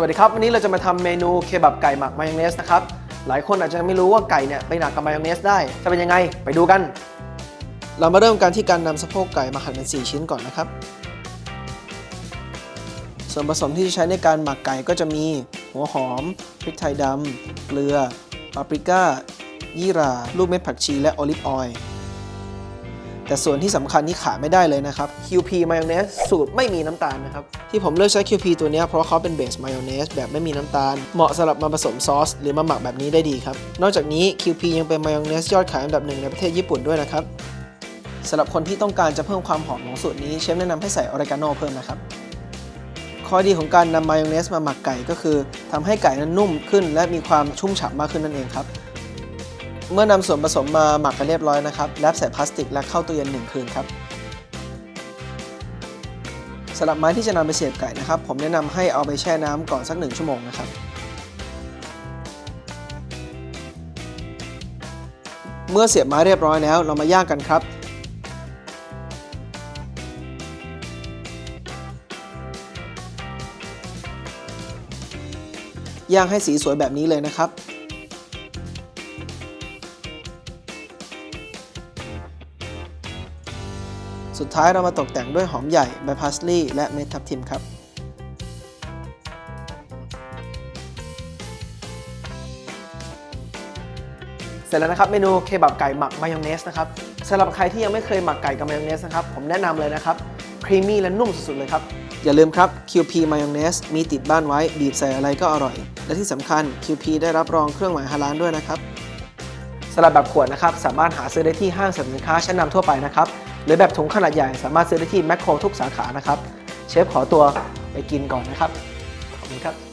สวัสดีครับวันนี้เราจะมาทำเมนูเคบับไก่หมักมายองเนสนะครับหลายคนอาจจะไม่รู้ว่าไก่เนี่ยไปหมักกับมายองเนสได้จะเป็นยังไงไปดูกัน เรามาเริ่มกันที่การนำสะโพกไก่มาหั่นเป็น 4 ชิ้นก่อนนะครับ ส่วนผสมที่จะใช้ในการหมักไก่ก็จะมี หัวหอมพริกไทยดำเกลือปาปริก้ายี่หร่าลูกเม็ดผักชีและโอลิฟออยล์ แต่ส่วนที่สำคัญที่ขาดไม่ได้เลยนะครับ QP มายองเนสสูตรไม่มีน้ำตาลนะครับ ที่ผมเลือกใช้ QP ตัวนี้เพราะเขาเป็นเบสมายองเนสแบบไม่มีน้ำตาล เหมาะสำหรับมาผสมซอส หรือมาหมักแบบนี้ได้ดีครับ นอกจากนี้ QP ยังเป็นมายองเนสยอดขายอันดับหนึ่งในประเทศญี่ปุ่นด้วยนะครับสำหรับคนที่ต้องการจะเพิ่มความหอมของสูตรนี้เชฟแนะนำให้ใส่ออริกาโนเพิ่มนะครับข้อดีของการนำมายองเนสมาหมักไก่ก็คือทำให้ไก่นั้นนุ่มขึ้น และมีความชุ่มฉ่ำมากขึ้นนั่นเองครับ เมื่อนำส่วนผสมมาหมักกันเรียบร้อยนะครับแรปใส่พลาสติกและเข้าตู้เย็น 1 คืนครับสำหรับไม้ที่จะนำไปเสียบไก่นะครับ ผมแนะนำให้เอาไปแช่น้ำก่อนสัก 1 ชั่วโมงนะครับเมื่อเสียบไม้เรียบร้อยแล้วเรามาย่างกันครับ ย่างให้สีสวยแบบนี้เลยนะครับ สุดท้ายเรามาตกแต่งด้วยหอมใหญ่ใบพาสลีย์และเม็ดทับทิมครับเสร็จแล้วนะครับเมนูเคบับไก่หมักมายองเนสนะครับสำหรับใครที่ยังไม่เคยหมักไก่กับมายองเนสนะครับผมแนะนำเลยนะครับครีมมี่และนุ่มสุดๆเลยครับ อย่าลืมครับ QP มายองเนสมีติดบ้านไว้ บีบใส่อะไรก็อร่อย และที่สำคัญ QP ได้รับรองเครื่องหมายฮาลาลด้วยนะครับสำหรับแบบขวดนะครับสามารถหาซื้อได้ที่ห้างสรรพสินค้าชั้นนำทั่วไปนะครับหรือแบบถุงขนาดใหญ่สามารถซื้อได้ที่แมคโครทุกสาขานะครับเชฟขอตัวไปกินก่อนนะครับขอบคุณครับ